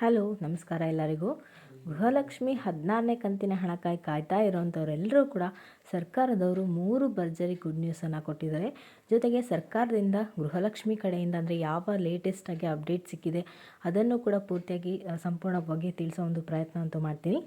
Hello, ನಮಸ್ಕಾರ ಎಲ್ಲರಿಗೂ. ಗೃಹಲಕ್ಷ್ಮಿ ಹದಿನಾರನೇ ಕಂತಿನ ಹಣಕ್ಕಾಗಿ ಕಾಯ್ತಾ ಇರೋವಂಥವರೆಲ್ಲರೂ ಕೂಡ ಸರ್ಕಾರದವರು ಮೂರು ಭರ್ಜರಿ ಗುಡ್ ನ್ಯೂಸನ್ನು ಕೊಟ್ಟಿದ್ದಾರೆ. ಜೊತೆಗೆ ಸರ್ಕಾರದಿಂದ, ಗೃಹಲಕ್ಷ್ಮಿ ಕಡೆಯಿಂದ ಅಂದರೆ ಯಾವ ಲೇಟೆಸ್ಟಾಗಿ ಅಪ್ಡೇಟ್ ಸಿಕ್ಕಿದೆ ಅದನ್ನು ಕೂಡ ಪೂರ್ತಿಯಾಗಿ ಸಂಪೂರ್ಣ ಸಂಪೂರ್ಣವಾಗಿ ತಿಳಿಸೋ ಒಂದು ಪ್ರಯತ್ನ ಅಂತೂ ಮಾಡ್ತೀನಿ.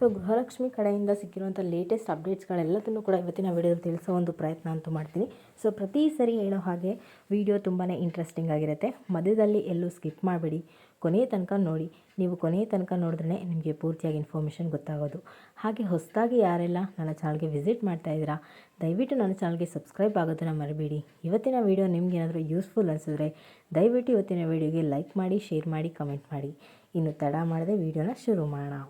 ಸೊ ಗೃಹಲಕ್ಷ್ಮಿ ಕಡೆಯಿಂದ ಸಿಕ್ಕಿರುವಂಥ ಲೇಟೆಸ್ಟ್ ಅಪ್ಡೇಟ್ಸ್ಗಳೆಲ್ಲದನ್ನು ಕೂಡ ಇವತ್ತಿನ ವಿಡಿಯೋದಲ್ಲಿ ತಿಳಿಸೋ ಒಂದು ಪ್ರಯತ್ನ ಅಂತೂ ಮಾಡ್ತೀನಿ. ಸೊ ಪ್ರತಿ ಸರಿ ಹೇಳೋ ಹಾಗೆ ವಿಡಿಯೋ ತುಂಬಾ ಇಂಟ್ರೆಸ್ಟಿಂಗ್ ಆಗಿರುತ್ತೆ. ಮಧ್ಯದಲ್ಲಿ ಎಲ್ಲೂ ಸ್ಕಿಪ್ ಮಾಡಬೇಡಿ. ಕೊನೆಯ ತನಕ ನೋಡಿ. ನೀವು ಕೊನೆಯ ತನಕ ನೋಡಿದ್ರೆ ನಿಮಗೆ ಪೂರ್ತಿಯಾಗಿ ಇನ್ಫಾರ್ಮೇಷನ್ ಗೊತ್ತಾಗೋದು. ಹಾಗೆ ಹೊಸದಾಗಿ ಯಾರೆಲ್ಲ ನನ್ನ ಚಾನಲ್ಗೆ ವಿಸಿಟ್ ಮಾಡ್ತಾ ಇದ್ದೀರಾ, ದಯವಿಟ್ಟು ನನ್ನ ಚಾನಲ್ಗೆ ಸಬ್ಸ್ಕ್ರೈಬ್ ಆಗೋದನ್ನು ಮರಿಬೇಡಿ. ಇವತ್ತಿನ ವೀಡಿಯೋ ನಿಮ್ಗೆ ಏನಾದರೂ ಯೂಸ್ಫುಲ್ ಅನಿಸಿದ್ರೆ ದಯವಿಟ್ಟು ಇವತ್ತಿನ ವೀಡಿಯೋಗೆ ಲೈಕ್ ಮಾಡಿ ಶೇರ್ ಮಾಡಿ ಕಮೆಂಟ್ ಮಾಡಿ. ಇನ್ನು ತಡ ಮಾಡದೆ ವಿಡಿಯೋನ ಶುರು ಮಾಡೋಣ.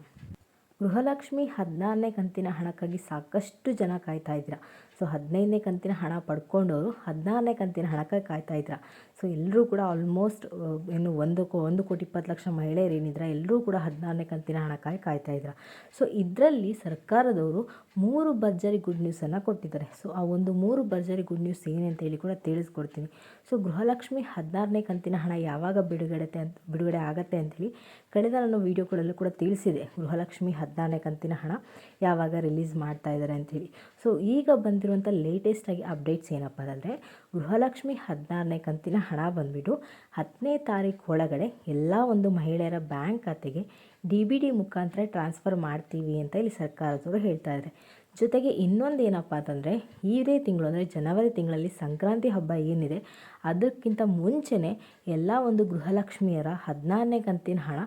ಗೃಹಲಕ್ಷ್ಮಿ ಹದಿನಾರನೇ ಕಂತಿನ ಹಣಕ್ಕಾಗಿ ಸಾಕಷ್ಟು ಜನ ಕಾಯ್ತಾ ಇದ್ದೀರಾ. ಸೊ, ಹದಿನೈದನೇ ಕಂತಿನ ಹಣ ಪಡ್ಕೊಂಡವರು ಹದಿನಾರನೇ ಕಂತಿನ ಹಣಕ್ಕಾಗಿ ಕಾಯ್ತಾ ಇದ್ದೀರಾ. ಸೊ, ಎಲ್ಲರೂ ಕೂಡ ಆಲ್ಮೋಸ್ಟ್ ಏನು ಒಂದು ಒಂದು ಕೋಟಿ ಇಪ್ಪತ್ತು ಲಕ್ಷ ಮಹಿಳೆಯರು ಏನಿದ್ರೆ ಎಲ್ಲರೂ ಕೂಡ ಹದಿನಾರನೇ ಕಂತಿನ ಹಣಕ್ಕಾಗಿ ಕಾಯ್ತಾ ಇದ್ದೀರಾ. ಸೊ, ಇದರಲ್ಲಿ ಸರ್ಕಾರದವರು ಮೂರು ಭರ್ಜರಿ ಗುಡ್ ನ್ಯೂಸನ್ನು ಕೊಟ್ಟಿದ್ದಾರೆ. ಸೊ, ಆ ಒಂದು ಮೂರು ಭರ್ಜರಿ ಗುಡ್ ನ್ಯೂಸ್ ಏನಂತ ಹೇಳಿ ಕೂಡ ತಿಳಿಸ್ಕೊಡ್ತೀನಿ. ಸೊ, ಗೃಹಲಕ್ಷ್ಮಿ ಹದಿನಾರನೇ ಕಂತಿನ ಹಣ ಯಾವಾಗ ಬಿಡುಗಡೆ ಅಂತ, ಬಿಡುಗಡೆ ಆಗತ್ತೆ ಅಂತೇಳಿ ಕಳೆದ ನಾನು ವೀಡಿಯೋಗಳಲ್ಲೂ ಕೂಡ ತಿಳಿಸಿದೆ. ಗೃಹಲಕ್ಷ್ಮಿ ಹದಿನಾರನೇ ಕಂತಿನ ಹಣ ಯಾವಾಗ ರಿಲೀಸ್ ಮಾಡ್ತಾ ಇದ್ದಾರೆ ಅಂಥೇಳಿ ಸೊ ಈಗ ಬಂದಿರುವಂಥ ಲೇಟೆಸ್ಟಾಗಿ ಅಪ್ಡೇಟ್ಸ್ ಏನಪ್ಪ ಅಂದರೆ, ಗೃಹಲಕ್ಷ್ಮಿ ಹದಿನಾರನೇ ಕಂತಿನ ಹಣ ಬಂದುಬಿಟ್ಟು ಹತ್ತನೇ ತಾರೀಕು ಒಳಗಡೆ ಎಲ್ಲ ಒಂದು ಮಹಿಳೆಯರ ಬ್ಯಾಂಕ್ ಖಾತೆಗೆ ಡಿ ಬಿ ಡಿ ಮುಖಾಂತರ ಟ್ರಾನ್ಸ್ಫರ್ ಮಾಡ್ತೀವಿ ಅಂತ ಇಲ್ಲಿ ಸರ್ಕಾರದವರು ಹೇಳ್ತಾ ಇದ್ದಾರೆ. ಜೊತೆಗೆ ಇನ್ನೊಂದು ಏನಪ್ಪ ಅಂತಂದರೆ ಇದೇ ತಿಂಗಳು ಅಂದರೆ ಜನವರಿ ತಿಂಗಳಲ್ಲಿ ಸಂಕ್ರಾಂತಿ ಹಬ್ಬ ಏನಿದೆ, ಅದಕ್ಕಿಂತ ಮುಂಚೆನೇ ಎಲ್ಲ ಒಂದು ಗೃಹಲಕ್ಷ್ಮಿಯರ ಹದಿನಾರನೇ ಕಂತಿನ ಹಣ,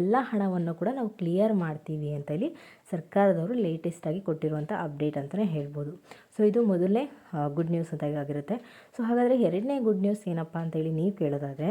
ಎಲ್ಲ ಹಣವನ್ನು ಕೂಡ ನಾವು ಕ್ಲಿಯರ್ ಮಾಡ್ತೀವಿ ಅಂತ ಹೇಳಿ ಸರ್ಕಾರದವರು ಲೇಟೆಸ್ಟಾಗಿ ಕೊಟ್ಟಿರುವಂಥ ಅಪ್ಡೇಟ್ ಅಂತಲೇ ಹೇಳ್ಬೋದು. ಸೊ ಇದು ಮೊದಲನೇ ಗುಡ್ ನ್ಯೂಸ್ ಅಂತ ಆಗಿರುತ್ತೆ. ಸೊ ಹಾಗಾದರೆ ಎರಡನೇ ಗುಡ್ ನ್ಯೂಸ್ ಏನಪ್ಪ ಅಂತೇಳಿ ನೀವು ಕೇಳೋದಾದರೆ,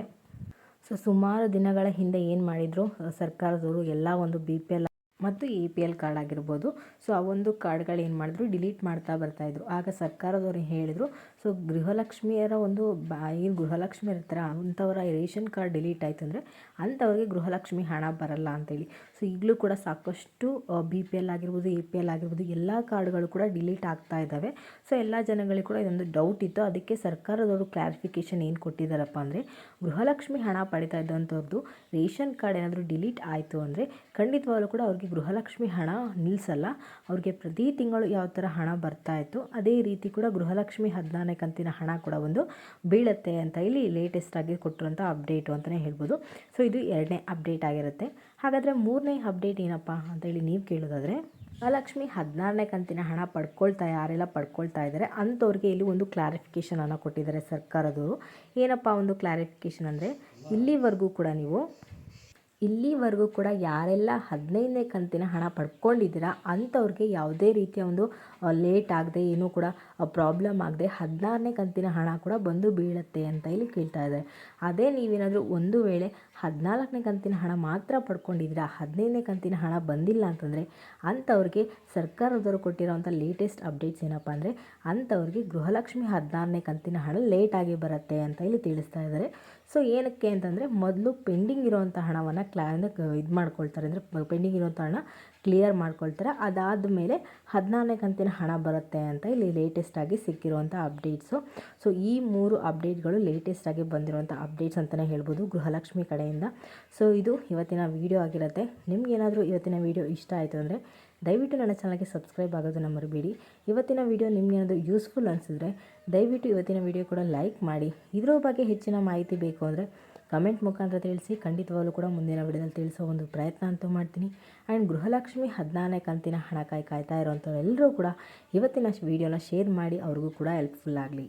ಸೊ ಸುಮಾರು ದಿನಗಳ ಹಿಂದೆ ಏನು ಮಾಡಿದರು, ಸರ್ಕಾರದವರು ಎಲ್ಲ ಒಂದು ಬಿ ಪಿ ಎಲ್ ಮತ್ತು ಎ ಪಿ ಎಲ್ ಕಾರ್ಡ್ ಆಗಿರ್ಬೋದು. ಸೊ ಆ ಒಂದು ಕಾರ್ಡ್ಗಳು ಏನು ಮಾಡಿದ್ರು ಡಿಲೀಟ್ ಮಾಡ್ತಾ ಬರ್ತಾಯಿದ್ರು ಆಗ ಸರ್ಕಾರದವರು ಹೇಳಿದರು ಸೊ ಗೃಹಲಕ್ಷ್ಮಿಯರ ಒಂದು ಬಾ ಏನು ಗೃಹಲಕ್ಷ್ಮಿ ಇರ್ತಾರೆ ಅಂಥವರ ರೇಷನ್ ಕಾರ್ಡ್ ಡಿಲೀಟ್ ಆಯಿತು ಅಂದರೆ ಅಂಥವ್ರಿಗೆ ಗೃಹಲಕ್ಷ್ಮಿ ಹಣ ಬರಲ್ಲ ಅಂತೇಳಿ. ಈಗಲೂ ಕೂಡ ಸಾಕಷ್ಟು ಬಿ ಪಿ ಎಲ್ ಆಗಿರ್ಬೋದು ಎ ಪಿ ಎಲ್ ಆಗಿರ್ಬೋದು, ಎಲ್ಲ ಕಾರ್ಡ್ಗಳು ಕೂಡ ಡಿಲೀಟ್ ಆಗ್ತಾ ಇದ್ದಾವೆ ಸೊ ಎಲ್ಲ ಜನಗಳಿಗೆ ಕೂಡ ಇದೊಂದು ಡೌಟ್ ಇತ್ತು. ಅದಕ್ಕೆ ಸರ್ಕಾರದವರು ಕ್ಲಾರಿಫಿಕೇಷನ್ ಏನು ಕೊಟ್ಟಿದ್ದಾರಪ್ಪ ಅಂದರೆ, ಗೃಹಲಕ್ಷ್ಮಿ ಹಣ ಪಡಿತಾ ಇದ್ದಂಥವ್ರದ್ದು ರೇಷನ್ ಕಾರ್ಡ್ ಏನಾದರೂ ಡಿಲೀಟ್ ಆಯಿತು ಅಂದರೆ, ಖಂಡಿತವಾಗಲೂ ಕೂಡ ಅವ್ರಿಗೆ ಗೃಹಲಕ್ಷ್ಮಿ ಹಣ ನಿಲ್ಲಿಸಲ್ಲ ಅವ್ರಿಗೆ ಪ್ರತಿ ತಿಂಗಳು ಯಾವ ಥರ ಹಣ ಬರ್ತಾ ಇತ್ತು, ಅದೇ ರೀತಿ ಕೂಡ ಗೃಹಲಕ್ಷ್ಮಿ ಹದಿನಾರನೇ ಕಂತಿನ ಹಣ ಕೂಡ ಒಂದು ಬೀಳುತ್ತೆ ಅಂತ ಇಲ್ಲಿ ಲೇಟೆಸ್ಟಾಗಿ ಕೊಟ್ಟಿರುವಂಥ ಅಪ್ಡೇಟು ಅಂತಲೇ ಹೇಳ್ಬೋದು. ಸೊ ಇದು ಎರಡನೇ ಅಪ್ಡೇಟ್ ಆಗಿರುತ್ತೆ. ಹಾಗಾದರೆ ಮೂರನೇ ಅಪ್ಡೇಟ್ ಏನಪ್ಪ ಅಂತೇಳಿ ನೀವು ಕೇಳೋದಾದರೆ, ಮಹಾಲಕ್ಷ್ಮಿ ಹದಿನಾರನೇ ಕಂತಿನ ಹಣ ಪಡ್ಕೊಳ್ತಾ, ಯಾರೆಲ್ಲ ಪಡ್ಕೊಳ್ತಾ ಇದ್ದಾರೆ, ಅಂಥವ್ರಿಗೆ ಇಲ್ಲಿ ಒಂದು ಕ್ಲಾರಿಫಿಕೇಷನನ್ನು ಕೊಟ್ಟಿದ್ದಾರೆ ಸರ್ಕಾರದವರು. ಏನಪ್ಪ ಒಂದು ಕ್ಲಾರಿಫಿಕೇಷನ್ ಅಂದರೆ, ಇಲ್ಲಿವರೆಗೂ ಕೂಡ ನೀವು ಇಲ್ಲಿವರೆಗೂ ಕೂಡ ಯಾರೆಲ್ಲ ಹದಿನೈದನೇ ಕಂತಿನ ಹಣ ಪಡ್ಕೊಂಡಿದ್ದೀರಾ, ಅಂಥವ್ರಿಗೆ ಯಾವುದೇ ರೀತಿಯ ಒಂದು ಲೇಟ್ ಆಗದೆ ಏನೂ ಕೂಡ ಪ್ರಾಬ್ಲಮ್ ಆಗದೆ ಹದಿನಾರನೇ ಕಂತಿನ ಹಣ ಕೂಡ ಬಂದು ಬೀಳುತ್ತೆ ಅಂತ ಇಲ್ಲಿ ಕೇಳ್ತಾ ಇದ್ದಾರೆ ಅದೇ ನೀವೇನಾದರೂ ಒಂದು ವೇಳೆ ಹದಿನಾಲ್ಕನೇ ಕಂತಿನ ಹಣ ಮಾತ್ರ ಪಡ್ಕೊಂಡಿದ್ದೀರಾ, ಹದಿನೈದನೇ ಕಂತಿನ ಹಣ ಬಂದಿಲ್ಲ ಅಂತಂದರೆ, ಅಂಥವ್ರಿಗೆ ಸರ್ಕಾರದವರು ಕೊಟ್ಟಿರೋವಂಥ ಲೇಟೆಸ್ಟ್ ಅಪ್ಡೇಟ್ಸ್ ಏನಪ್ಪ ಅಂದರೆ, ಅಂಥವ್ರಿಗೆ ಗೃಹಲಕ್ಷ್ಮಿ ಹದಿನಾರನೇ ಕಂತಿನ ಹಣ ಲೇಟಾಗಿ ಬರುತ್ತೆ ಅಂತ ಇಲ್ಲಿ ತಿಳಿಸ್ತಾ ಇದ್ದಾರೆ. ಸೊ ಏನಕ್ಕೆ ಅಂತಂದರೆ, ಮೊದಲು ಪೆಂಡಿಂಗ್ ಇರೋವಂಥ ಹಣವನ್ನು ಕ್ಲಾ ಇದು ಮಾಡ್ಕೊಳ್ತಾರೆ. ಅಂದರೆ ಪೆಂಡಿಂಗ್ ಇರೋಂಥ ಹಣ ಕ್ಲಿಯರ್ ಮಾಡ್ಕೊಳ್ತಾರೆ. ಅದಾದ ಮೇಲೆ ಹದಿನಾರನೇ ಕಂತಿನ ಹಣ ಬರುತ್ತೆ ಅಂತ ಇಲ್ಲಿ ಲೇಟೆಸ್ಟಾಗಿ ಸಿಕ್ಕಿರುವಂಥ ಅಪ್ಡೇಟ್ಸು ಸೊ ಈ ಮೂರು ಅಪ್ಡೇಟ್ಗಳು ಲೇಟೆಸ್ಟಾಗಿ ಬಂದಿರುವಂಥ ಅಪ್ಡೇಟ್ಸ್ ಅಂತಲೇ ಹೇಳ್ಬೋದು ಗೃಹಲಕ್ಷ್ಮಿ ಕಡೆಯಿಂದ. ಸೊ ಇದು ಇವತ್ತಿನ ವೀಡಿಯೋ ಆಗಿರುತ್ತೆ. ನಿಮಗೇನಾದರೂ ಇವತ್ತಿನ ವೀಡಿಯೋ ಇಷ್ಟ ಆಯಿತು ಅಂದರೆ ದಯವಿಟ್ಟು ನನ್ನ ಚಾನಲ್ಗೆ ಸಬ್ಸ್ಕ್ರೈಬ್ ಆಗೋದನ್ನು ಮರಿಬೇಡಿ. ಇವತ್ತಿನ ವೀಡಿಯೋ ನಿಮಗೇನಾದರೂ ಯೂಸ್ಫುಲ್ ಅನಿಸಿದ್ರೆ ದಯವಿಟ್ಟು ಇವತ್ತಿನ ವೀಡಿಯೋ ಕೂಡ ಲೈಕ್ ಮಾಡಿ. ಇದರ ಬಗ್ಗೆ ಹೆಚ್ಚಿನ ಮಾಹಿತಿ ಬೇಕು ಅಂದರೆ ಕಮೆಂಟ್ ಮುಖಾಂತರ ತಿಳಿಸಿ, ಖಂಡಿತವಾಗಲೂ ಕೂಡ ಮುಂದಿನ ವಿಡಿಯೋದಲ್ಲಿ ತಿಳಿಸೋ ಒಂದು ಪ್ರಯತ್ನ ಅಂತೂ ಮಾಡ್ತೀನಿ. ಆ್ಯಂಡ್ ಗೃಹಲಕ್ಷ್ಮಿ ಹದಿನಾರನೇ ಕಂತಿನ ಹಣ ಕಾಯಿ ಕಾಯ್ತಾ ಇರೋಂಥವ್ರೆಲ್ಲರೂ ಕೂಡ ಇವತ್ತಿನ ವೀಡಿಯೋನ ಶೇರ್ ಮಾಡಿ, ಅವ್ರಿಗೂ ಕೂಡ ಹೆಲ್ಪ್ಫುಲ್ ಆಗಲಿ.